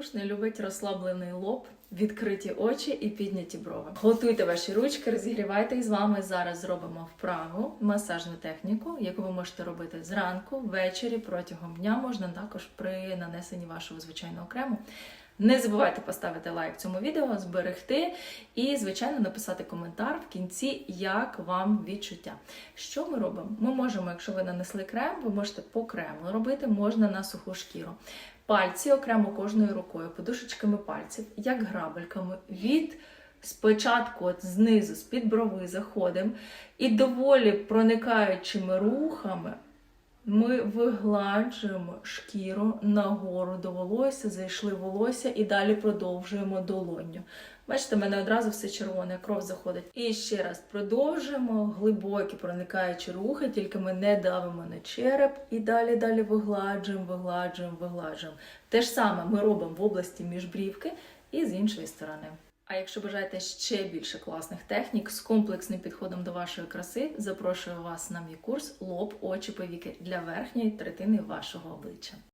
Хто не любить розслаблений лоб, відкриті очі і підняті брови? Готуйте ваші ручки, розігрівайте і з вами зараз зробимо вправу, масажну техніку, яку ви можете робити зранку, ввечері, протягом дня, можна також при нанесенні вашого звичайного крему. Не забувайте поставити лайк цьому відео, зберегти і, звичайно, написати коментар в кінці, як вам відчуття. Що ми робимо? Ми можемо, якщо ви нанесли крем, ви можете по крему робити, можна на суху шкіру. Пальці окремо кожною рукою, подушечками пальців, як грабельками, від спочатку от знизу, з-під брови заходимо, і доволі проникаючими рухами ми вигладжуємо шкіру нагору до волосся, зайшли волосся і далі продовжуємо долонню. Бачите, в мене одразу все червоне, кров заходить. І ще раз продовжуємо глибокі проникаючі рухи, тільки ми не давимо на череп і далі далі вигладжуємо, вигладжуємо, вигладжуємо. Те ж саме ми робимо в області міжбрівки і з іншої сторони. А якщо бажаєте ще більше класних технік з комплексним підходом до вашої краси, запрошую вас на мій курс лоб, очі, повіки для верхньої третини вашого обличчя.